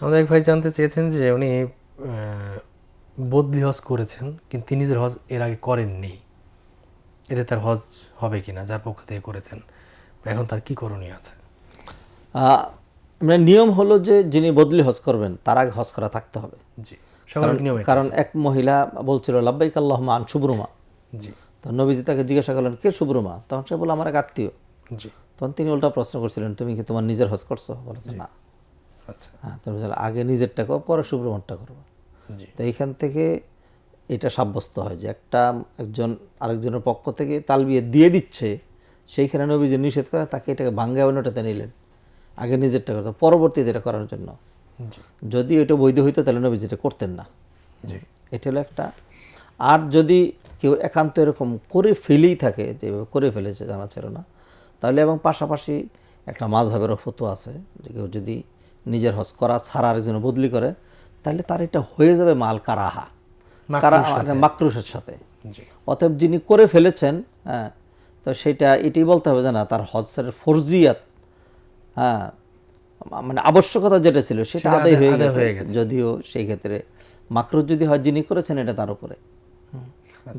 আমাদের এক ভাই জানতে চেয়েছেন যে উনি বদলি হজ করেছেন কিন্তু তিনি নিজের হজ এর আগে করেননি এতে তার হজ হবে কিনা যার পক্ষ থেকে করেছেন এখন তার কি করণীয় আছে? মানে নিয়ম হলো যে যিনি বদলি হজ করবেন তার আগে হজ করা থাকতে হবে। জি। কারণ এক মহিলা বলছিল লাব্বাইক আল্লাহ মান শুভ্রমা। জি। তো নবীজি তাকে জিজ্ঞাসা করলেন কে শুভ্রমা? তখন সে বলল আমার এক আত্মীয়। জি। তখন তিনি উল্টা প্রশ্ন করছিলেন তুমি কি তোমার নিজের হজ করছ? বলেছে না। আচ্ছা। হ্যাঁ তুমি আগে নিজেরটা করো পরে শুভ্রমারটা করব তো এইখান থেকে এটা সাব্যস্ত হয় যে একটা একজন আরেকজনের পক্ষ থেকে তালবিয়ে দিয়ে দিচ্ছে সেইখানে নবী যে নিষেধ করে তাকে এটাকে ভাঙ্গা অন্যটাতে নিলেন। আগে নিজেরটা করতো পরবর্তীতে এটা করার জন্য। যদি এটা বৈধ হইতো তাহলে নবীজি এটা করতেন না। এটা হলো একটা। আর যদি কেউ একান্ত এরকম করে ফেলেই থাকে যেভাবে করে ফেলেছে জানা ছিল না তাহলে এবং পাশাপাশি একটা মাঝহাবেরও ফতো আছে যে কেউ যদি নিজের হজ করা ছাড়া আরেকজনে বদলি করে তাহলে তার এটা হয়ে যাবে মাল কারাহা। কারা মাকরুশের সাথে। অতএব যিনি করে ফেলেছেন হ্যাঁ তো সেটা এটাই বলতে হবে যে না তার হজের ফরজিয়াত হ্যাঁ মানে আবশ্যকতা যেটা ছিল সেটা আদায় হয়ে গেছে। যদিও সেই ক্ষেত্রে মাকরুজ যদি হজ যিনি করেছেন এটা তার উপরে।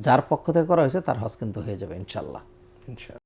যার পক্ষ থেকে করা হয়েছে তার হজ কিন্তু হয়ে যাবে ইনশাল্লাহ ইনশাআল্লাহ।